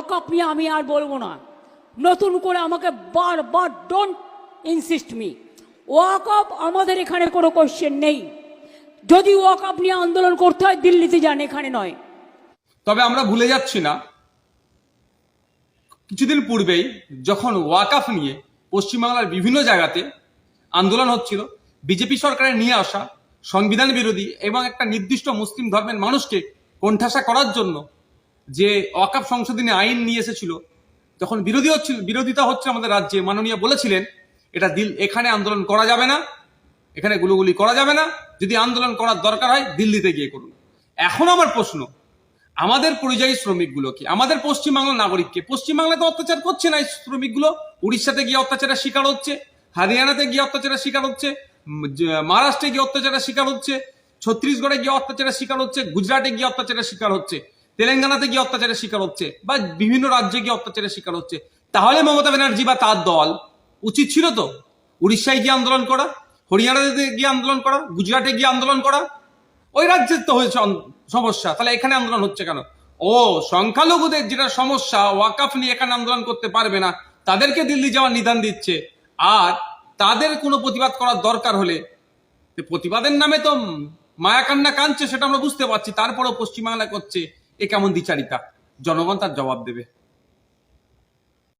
ওয়াকআপ নিয়ে আমি আর বলব না। নতুন করে আমাকে বারবার ডোন্ট ইনসিস্ট মি ওয়াকআপ আমাদের এখানে কোনো কোশ্চেন নেই। যদি ওয়াকআপ নিয়ে আন্দোলন করতে হয়, দিল্লিতে যান, এখানে নয়। তবে আমরা ভুলে যাচ্ছি না, কিছুদিন পূর্বেই যখন ওয়াকাফ নিয়ে পশ্চিমবাংলার বিভিন্ন জায়গাতে আন্দোলন হচ্ছিল, বিজেপি সরকারের নিয়ে আসা, সংবিধান বিরোধী এবং একটা নির্দিষ্ট মুসলিম ধর্মের মানুষকে কোণঠাসা করার জন্য যে ওয়াকাফ সংশোধনী আইন নিয়ে এসেছিল, তখন বিরোধী হচ্ছিল, বিরোধিতা হচ্ছে আমাদের রাজ্যে। মাননীয় বলেছিলেন, এটা দিল, এখানে আন্দোলন করা যাবে না, এখানে গুলোগুলি করা যাবে না, যদি আন্দোলন করার দরকার হয়, দিল্লিতে গিয়ে করুন। এখন আমার প্রশ্ন, আমাদের পরিযায়ী শ্রমিকগুলোকে আমাদের পশ্চিমবাংলার নাগরিককে পশ্চিমবাংলাতে অত্যাচার করছে না এই শ্রমিকগুলো। উড়িষ্যাতে গিয়ে অত্যাচারের শিকার হচ্ছে, হরিয়ানাতে গিয়ে অত্যাচারের শিকার হচ্ছে, মহারাষ্ট্রে গিয়ে অত্যাচারের শিকার হচ্ছে, ছত্তিশগড়ে গিয়ে অত্যাচারের শিকার হচ্ছে, গুজরাটে গিয়ে অত্যাচারের শিকার হচ্ছে। তেলেঙ্গানাতে গিয়ে অত্যাচারের শিকার হচ্ছে বা বিভিন্ন রাজ্যে গিয়ে অত্যাচারের শিকার হচ্ছে। তাহলে মমতা ব্যানার্জি বা তার দল উচিত ছিল তো উড়িষ্যায় গিয়ে আন্দোলন করা, হরিয়ানাতে গিয়ে আন্দোলন করা, গুজরাটে গিয়ে আন্দোলন করা? ওই রাজ্যের তো হয়েছে সমস্যা। তাহলে এখানে আন্দোলন হচ্ছে কেন? ও, সংখ্যালঘুদের যেটা সমস্যা, ওয়াকাফ নিয়ে এখানে আন্দোলন করতে পারবে না, তাদেরকে দিল্লি যাওয়ার নিদান দিচ্ছে। আর তাদের কোনো প্রতিবাদ করার দরকার হলে, প্রতিবাদের নামে তো মায়াকান্না কাঁদছে, সেটা আমরা বুঝতে পারছি, তারপরেও পশ্চিমবাংলা করছে। এ কেমন দ্বিচারিতা? জনগণ তার জবাব দেবে।